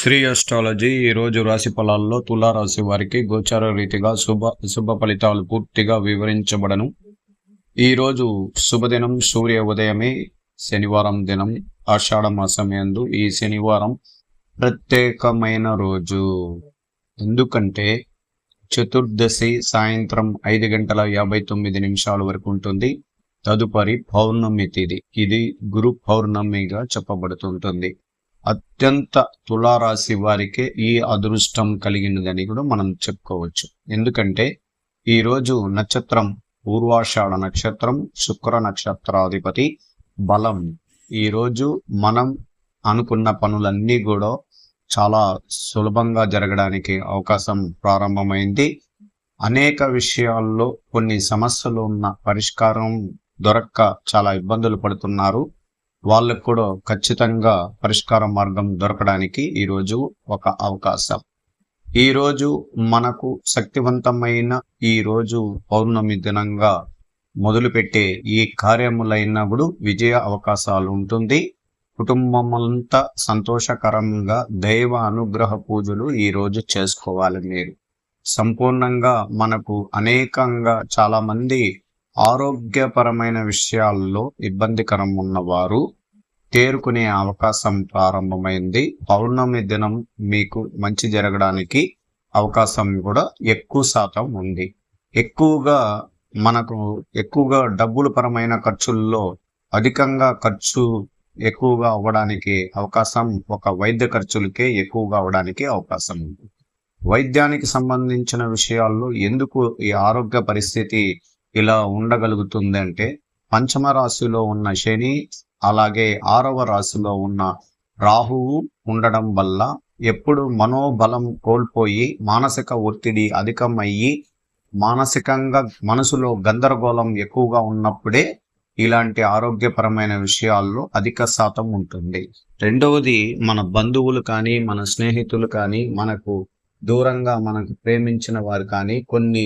Shri astrology ఈ రోజు రాశి ఫలాల్లో తులారాశి వారికి గోచార రీతిగా శుభ శుభ ఫలితాలు పూర్తిగా వివరించబడను. ఈరోజు శుభదినం సూర్య ఉదయమే శనివారం దినం ఆషాఢ మాసమేందు ఈ శనివారం ప్రత్యేకమైన రోజు. ఎందుకంటే చతుర్దశి సాయంత్రం ఐదు గంటల యాభై తొమ్మిది నిమిషాల వరకు ఉంటుంది. తదుపరి పౌర్ణమి తిథి ఇది గురు పౌర్ణమిగా చెప్పబడుతుంటుంది. అత్యంత తులారాశి వారికే ఈ అదృష్టం కలిగినదని కూడా మనం చెప్పుకోవచ్చు. ఎందుకంటే ఈరోజు నక్షత్రం పూర్వాషాఢ నక్షత్రం శుక్ర నక్షత్రాధిపతి బలం. ఈరోజు మనం అనుకున్న పనులన్నీ కూడా చాలా సులభంగా జరగడానికి అవకాశం ప్రారంభమైంది. అనేక విషయాల్లో కొన్ని సమస్యలు ఉన్న పరిష్కారం దొరక్క చాలా ఇబ్బందులు పడుతున్నారు. వాళ్ళకు కూడా ఖచ్చితంగా పరిష్కార మార్గం దొరకడానికి ఈరోజు ఒక అవకాశం. ఈరోజు మనకు శక్తివంతమైన ఈ రోజు పౌర్ణమి దినంగా మొదలుపెట్టే ఈ కార్యములైనప్పుడు విజయ అవకాశాలు ఉంటుంది. కుటుంబమంతా సంతోషకరంగా దైవ అనుగ్రహ పూజలు ఈరోజు చేసుకోవాలి మీరు. సంపూర్ణంగా మనకు అనేకంగా చాలామంది ఆరోగ్యపరమైన విషయాల్లో ఇబ్బందికరం ఉన్నవారు తేరుకునే అవకాశం ప్రారంభమైంది. పౌర్ణమి దినం మీకు మంచి జరగడానికి అవకాశం కూడా ఎక్కువ శాతం ఉంది. ఎక్కువగా మనకు ఎక్కువగా డబ్బుల పరమైన ఖర్చుల్లో అధికంగా ఖర్చు ఎక్కువగా అవ్వడానికి అవకాశం ఒక వైద్య ఖర్చులకే ఎక్కువగా అవ్వడానికి అవకాశం ఉంది. వైద్యానికి సంబంధించిన విషయాల్లో ఎందుకు ఈ ఆరోగ్య పరిస్థితి ఇలా ఉండగలుగుతుంది అంటే పంచమ రాశిలో ఉన్న శని అలాగే ఆరవ రాశిలో ఉన్న రాహువు ఉండడం వల్ల ఎప్పుడు మనోబలం కోల్పోయి మానసిక ఒత్తిడి అధికమయ్యి మానసికంగా మనసులో గందరగోళం ఎక్కువగా ఉన్నప్పుడే ఇలాంటి ఆరోగ్యపరమైన విషయాల్లో అధిక శాతం ఉంటుంది. రెండవది మన బంధువులు కానీ మన స్నేహితులు కానీ మనకు దూరంగా మనకు ప్రేమించిన వారు కానీ కొన్ని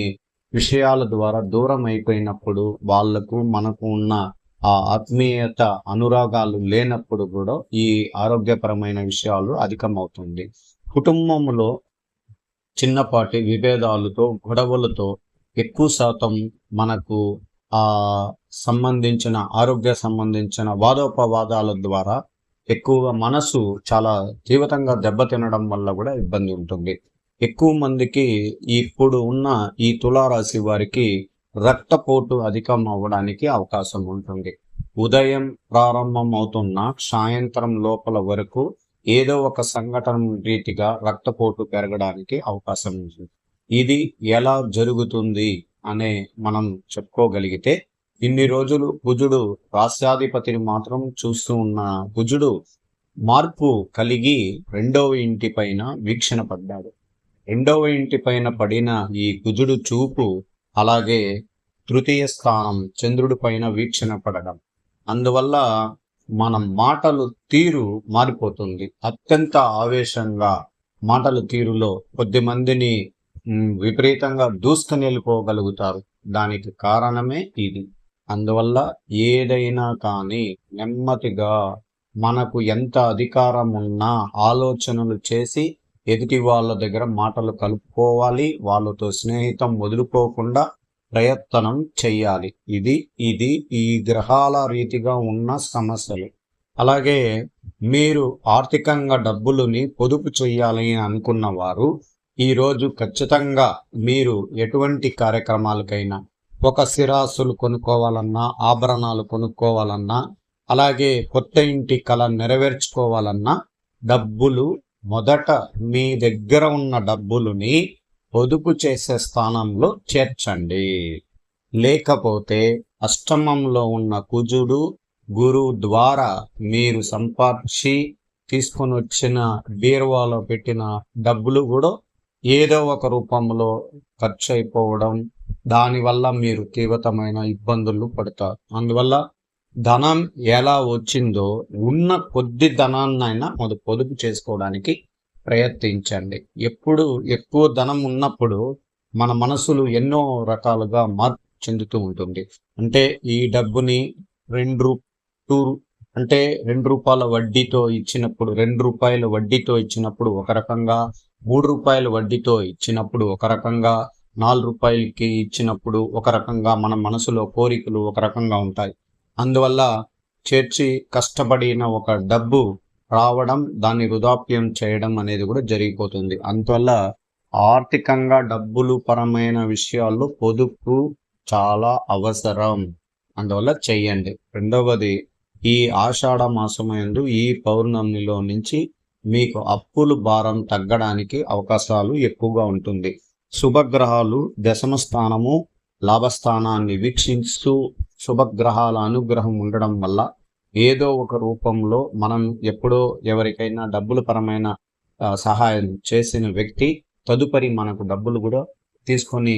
విషయాల ద్వారా దూరం అయిపోయినప్పుడు వాళ్ళకు మనకు ఉన్న ఆ ఆత్మీయత అనురాగాలు లేనప్పుడు కూడా ఈ ఆరోగ్యపరమైన విషయాలు అధికమవుతుంది. కుటుంబంలో చిన్నపాటి విభేదాలతో గొడవలతో ఎక్కువ శాతం మనకు ఆ సంబంధించిన ఆరోగ్య సంబంధించిన వాదోపవాదాల ద్వారా ఎక్కువగా మనసు చాలా తీవ్రంగా దెబ్బతినడం వల్ల కూడా ఇబ్బంది ఉంటుంది. ఎక్కువ మందికి ఇప్పుడు ఉన్న ఈ తులారాశి వారికి రక్తపోటు అధికం అవ్వడానికి అవకాశం ఉంటుంది. ఉదయం ప్రారంభం అవుతున్న సాయంత్రం లోపల వరకు ఏదో ఒక సంఘటన రీతిగా రక్తపోటు పెరగడానికి అవకాశం ఉంటుంది. ఇది ఎలా జరుగుతుంది అనే మనం చెప్పుకోగలిగితే ఇన్ని రోజులు భుజుడు రాష్ట్రాధిపతిని మాత్రం చూస్తూ ఉన్న భుజుడు మార్పు కలిగి రెండవ ఇంటి పైన వీక్షణ పడ్డాడు. రెండవ ఇంటి పైన పడిన ఈ కుజుడు చూపు అలాగే తృతీయ స్థానం చంద్రుడి పైన వీక్షణ పడడం. అందువల్ల మనం మాటలు తీరు మారిపోతుంది. అత్యంత ఆవేశంగా మాటల తీరులో కొద్ది మందిని విపరీతంగా దూసుకుని వెళ్ళిపోగలుగుతారు. దానికి కారణమే ఇది. అందువల్ల ఏదైనా కానీ నెమ్మదిగా మనకు ఎంత అధికారం ఉన్నా ఆలోచనలు చేసి ఎదుటి వాళ్ళ దగ్గర మాటలు కలుపుకోవాలి వాళ్ళతో స్నేహితం వదులుకోకుండా ప్రయత్నం చెయ్యాలి. ఇది ఇది ఈ గ్రహాల రీతిగా ఉన్న సమస్యలు. అలాగే మీరు ఆర్థికంగా డబ్బులని పొదుపు చేయాలి అనుకున్న వారు ఈరోజు ఖచ్చితంగా మీరు ఎటువంటి కార్యక్రమాలకైనా ఒక సిరాసులు కొనుక్కోవాలన్నా ఆభరణాలు కొనుక్కోవాలన్నా అలాగే కొత్త ఇంటి కళ నెరవేర్చుకోవాలన్నా డబ్బులు మొదట మీ దగ్గర ఉన్న డబ్బులని పొదుపు చేసే స్థానంలో చేర్చండి. లేకపోతే అష్టమంలో ఉన్న కుజుడు గురువు ద్వారా మీరు సంపాదించి తీసుకొని వచ్చిన బీరువాలో పెట్టిన డబ్బులు కూడా ఏదో ఒక రూపంలో ఖర్చు అయిపోవడం దానివల్ల మీరు తీవ్రతమైన ఇబ్బందులు పడతారు. అందువల్ల ధనం ఎలా వచ్చిందో ఉన్న కొద్ది ధనాన్నైనా మొదటి పొదుపు చేసుకోవడానికి ప్రయత్నించండి. ఎప్పుడు ఎక్కువ ధనం ఉన్నప్పుడు మన మనసులు ఎన్నో రకాలుగా మార్పు చెందుతూ ఉంటుంది. అంటే ఈ డబ్బుని రెండు రూ టూ అంటే రెండు రూపాయల వడ్డీతో ఇచ్చినప్పుడు రెండు రూపాయల వడ్డీతో ఇచ్చినప్పుడు ఒక రకంగా మూడు రూపాయల వడ్డీతో ఇచ్చినప్పుడు ఒక రకంగా నాలుగు రూపాయలకి ఇచ్చినప్పుడు ఒక రకంగా మన మనసులో కోరికలు ఒక రకంగా ఉంటాయి. అందువల్ల చేర్చి కష్టపడిన ఒక డబ్బు రావడం దాన్ని వృధాప్యం చేయడం అనేది కూడా జరిగిపోతుంది. అందువల్ల ఆర్థికంగా డబ్బులు పరమైన విషయాల్లో పొదుపు చాలా అవసరం. అందువల్ల చెయ్యండి రెండవది ఈ ఆషాఢ మాసమందు ఈ పౌర్ణమిలో నుంచి మీకు అప్పులు భారం తగ్గడానికి అవకాశాలు ఎక్కువగా ఉంటుంది. శుభగ్రహాలు దశమ స్థానము లాభస్థానాన్ని వీక్షిస్తూ శుభగ్రహాల అనుగ్రహం ఉండడం వల్ల ఏదో ఒక రూపంలో మనం ఎప్పుడో ఎవరికైనా డబ్బుల పరమైన సహాయం చేసిన వ్యక్తి తదుపరి మనకు డబ్బులు కూడా తీసుకొని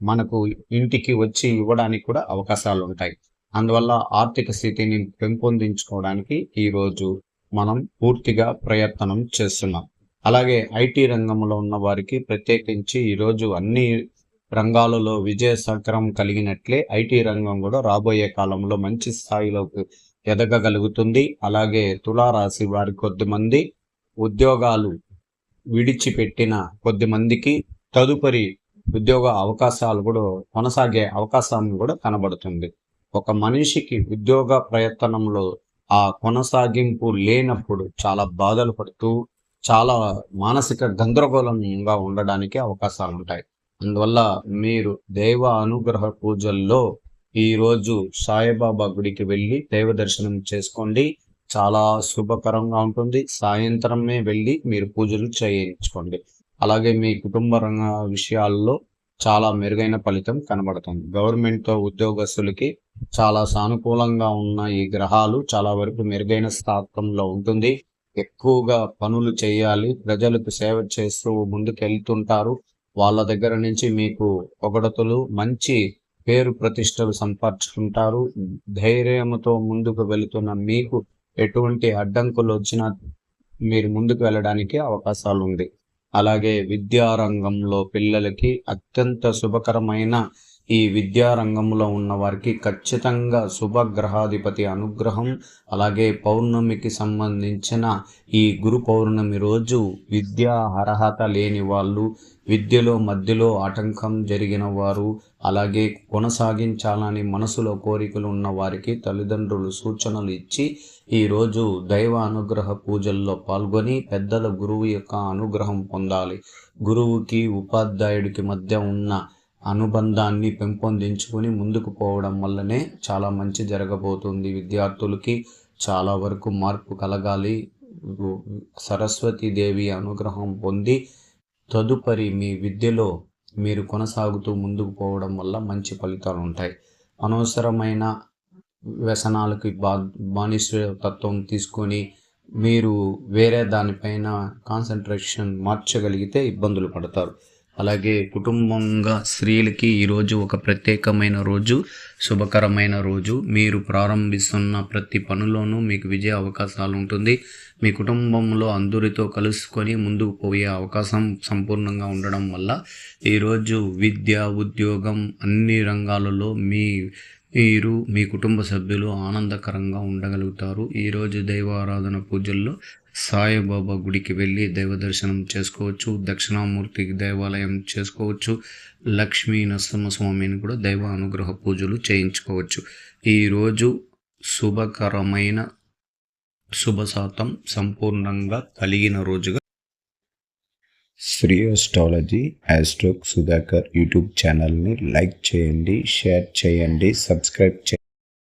మనకు ఇంటికి వచ్చి ఇవ్వడానికి కూడా అవకాశాలు ఉంటాయి. అందువల్ల ఆర్థిక స్థితిని పెంపొందించుకోవడానికి ఈరోజు మనం పూర్తిగా ప్రయత్నం చేస్తున్నాం. అలాగే ఐటీ రంగంలో ఉన్న వారికి ప్రత్యేకించి ఈరోజు అన్ని రంగాలలో విజయ సక్రం కలిగినట్లే ఐటీ రంగం కూడా రాబోయే కాలంలో మంచి స్థాయిలోకి ఎదగగలుగుతుంది. అలాగే తులారాశి వారి కొద్దిమంది ఉద్యోగాలు విడిచిపెట్టిన కొద్ది మందికి తదుపరి ఉద్యోగ అవకాశాలు కూడా కొనసాగే అవకాశం కూడా కనబడుతుంది. ఒక మనిషికి ఉద్యోగ ప్రయత్నంలో ఆ కొనసాగింపు లేనప్పుడు చాలా బాధలు పడుతూ చాలా మానసిక గందరగోళంగా ఉండడానికి అవకాశాలు ఉంటాయి అందువల్ల మీరు దైవ అనుగ్రహ పూజల్లో ఈరోజు సాయిబాబా గుడికి వెళ్ళి దైవ దర్శనం చేసుకోండి. చాలా శుభకరంగా ఉంటుంది. సాయంత్రమే వెళ్ళి మీరు పూజలు చేయించుకోండి. అలాగే మీ కుటుంబ రంగ విషయాల్లో చాలా మెరుగైన ఫలితం కనబడుతుంది. గవర్నమెంట్తో ఉద్యోగస్తులకి చాలా సానుకూలంగా ఉన్న ఈ గ్రహాలు చాలా వరకు మెరుగైన స్థానంలో ఉంటుంది. ఎక్కువగా పనులు చేయాలి. ప్రజలకు సేవ చేస్తూ ముందుకెళ్తుంటారు. వాళ్ళ దగ్గర నుంచి మీకు పొగడతలు మంచి పేరు ప్రతిష్టలు సంపాదించుకుంటారు ధైర్యంతో ముందుకు వెళుతున్న మీకు ఎటువంటి అడ్డంకులు వచ్చినా మీరు ముందుకు వెళ్ళడానికి అవకాశాలు ఉంది అలాగే విద్యారంగంలో పిల్లలకి అత్యంత శుభకరమైన ఈ విద్యారంగంలో ఉన్నవారికి ఖచ్చితంగా శుభగ్రహాధిపతి అనుగ్రహం అలాగే పౌర్ణమికి సంబంధించిన ఈ గురు పౌర్ణమి రోజు విద్యా అర్హత లేని వాళ్ళు విద్యలో మధ్యలో ఆటంకం జరిగిన వారు అలాగే కొనసాగించాలని మనసులో కోరికలు ఉన్న వారికి తల్లిదండ్రులు సూచనలు ఇచ్చి ఈరోజు దైవ అనుగ్రహ పూజల్లో పాల్గొని పెద్దల గురువు యొక్క అనుగ్రహం పొందాలి. గురువుకి ఉపాధ్యాయుడికి మధ్య ఉన్న అనుబంధాన్ని పెంపొందించుకొని ముందుకు పోవడం వల్లనే చాలా మంచి జరగబోతుంది. విద్యార్థులకి చాలా వరకు మార్పు కలగాలి. సరస్వతీదేవి అనుగ్రహం పొంది తదుపరి మీ విద్యలో మీరు కొనసాగుతూ ముందుకు పోవడం వల్ల మంచి ఫలితాలు ఉంటాయి. అనవసరమైన వ్యసనాలకి బా బానిస తత్వం తీసుకొని మీరు వేరే దానిపైన కాన్సన్ట్రేషన్ మార్చగలిగితే ఇబ్బందులు పడతారు. అలాగే కుటుంబంగా స్త్రీలకి ఈరోజు ఒక ప్రత్యేకమైన రోజు శుభకరమైన రోజు. మీరు ప్రారంభిస్తున్న ప్రతి పనులోనూ మీకు విజయ అవకాశాలు ఉంటుంది. మీ కుటుంబంలో అందరితో కలుసుకొని ముందుకు పోయే అవకాశం సంపూర్ణంగా ఉండడం వల్ల ఈరోజు విద్య ఉద్యోగం అన్ని రంగాలలో మీ మీరు మీ కుటుంబ సభ్యులు ఆనందకరంగా ఉండగలుగుతారు. ఈరోజు దైవారాధన పూజల్లో సాయిబాబా గుడికి వెళ్ళి దైవ దర్శనం చేసుకోవచ్చు దక్షిణామూర్తికి దేవాలయం చేసుకోవచ్చు లక్ష్మీ నరసింహస్వామిని కూడా దైవ అనుగ్రహ పూజలు చేయించుకోవచ్చు. ఈరోజు శుభకరమైన శుభశాతం సంపూర్ణంగా కలిగిన రోజుగా శ్రీ అస్ట్రాలజీ యాస్ట్రోక్ సుధాకర్ యూట్యూబ్ ఛానల్ని లైక్ చేయండి షేర్ చేయండి సబ్స్క్రైబ్ చేయండి.